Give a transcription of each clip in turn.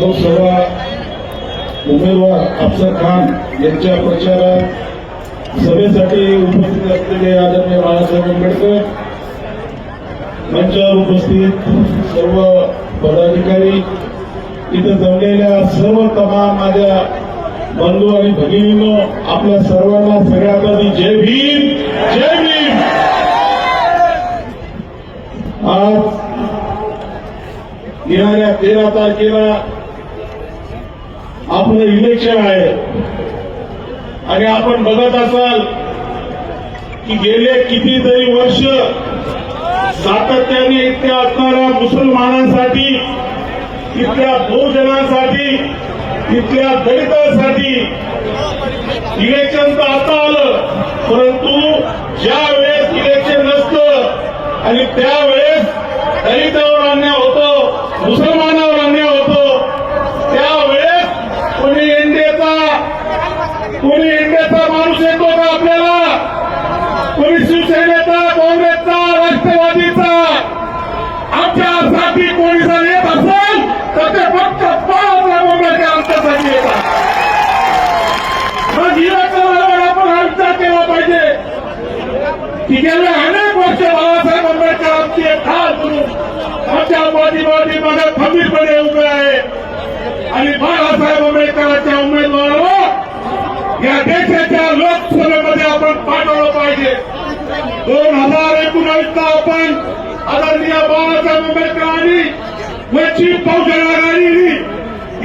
लोकसभा उमेदवार अफसर खान यांच्या प्रचारात सभेसाठी उपस्थित असलेले आदरणीय बाळासाहेब आंबेडकर मंचावर उपस्थित सर्व पदाधिकारी इथं जमलेल्या सर्व तमाम माझ्या बंधू आणि भगिनींनो आपल्या सर्वांना सगळ्यात आधी जय भीम जय भीम आज येणाऱ्या तेरा तारखेला आपलं इलेक्शन आहे. आणि आपण बघत असाल की गेले कितीतरी वर्ष सातत्याने इतक्या असणाऱ्या मुसलमानांसाठी इथल्या बहुजनांसाठी इथल्या दलितांसाठी इलेक्शन तर आता आलं. परंतु ज्या वेळेस इलेक्शन नसतं आणि त्यावेळेस दलितावर मुसलमानावर अन्याय होतो. त्यावेळेस कोणी इंडियाचा कोणी इंडियाचा माणूस येतो का आपल्याला. कोणी शिवसेनेचा काँग्रेसचा राष्ट्रवादीचा. आमच्यासाठी कोणी जर येत असेल तर ते फक्त पाच आंबेडकर आमच्यासाठी येतात. मग इलेक्शनवर आपण हा विचार केला पाहिजे. की गेले अनेक वर्ष बाबासाहेब आंबेडकर आमची एक ठार करून आमच्या पाठीमागे मागे खंबीरपणे उभे आहे. आणि बाळासाहेब आंबेडकरांच्या उमेदवाराला या देशाच्या लोकसभेमध्ये आपण पाठवलं पाहिजे. दोन हजार एकोणावीसला आपण आदरणीय बाळासाहेब आंबेडकरांनी वंचित बहुजन आघाडीने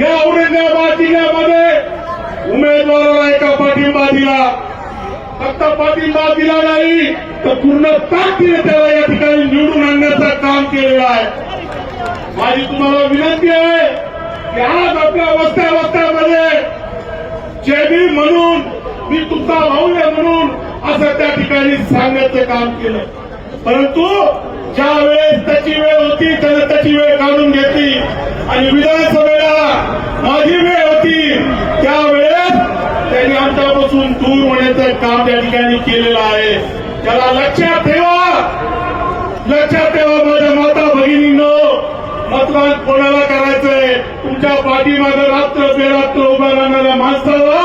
या औरंगाबाद जिल्ह्यामध्ये उमेदवाराला एका पाठिंबा दिला. फक्त पाठिंबा दिला नाही तर पूर्ण ताकदीने त्याला या ठिकाणी निवडून आणण्याचं काम केलेलं आहे. माझी तुम्हाला विनंती आहे की आज आपल्या वस्त्या वस्त्यामध्ये जयबी म्हणून मी तुमचा भाऊ आहे म्हणून असं त्या ठिकाणी सांगण्याचं काम केलं. परंतु ज्या वेळेस त्याची वेळ होती त्याने त्याची वेळ काढून घेतली. आणि विधानसभेला माझी वेळ होती त्यावेळेस त्यांनी आमच्यापासून दूर होण्याचं काम त्या ठिकाणी केलेलं आहे. त्याला लक्षात ठेवा लक्षात ठेवा माझ्या माता भगिनींनो मतदान कोणाला करायचंय? तुमच्या पाठीमागे रात्र बेरात्र उभा राहणाऱ्या माणसाला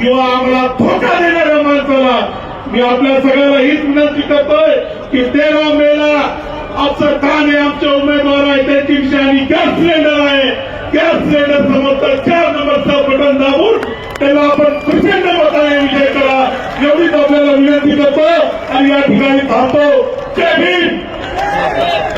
किंवा आम्हाला धोका देणाऱ्या माणसाला मी आपल्या सगळ्याला हीच विनंती करतोय की तेरा मेला अफसर खान हे आमचे उमेदवार आहे त्यांची निशाणी गॅस सिलेंडर आहे. गॅस सिलेंडर समोर चार नंबरचा बटन दाबून त्याला आपण प्रचंड मताने विजय करा. एवढीच आपल्याला विनंती करतो. आणि या ठिकाणी थांबतो. जय भीम!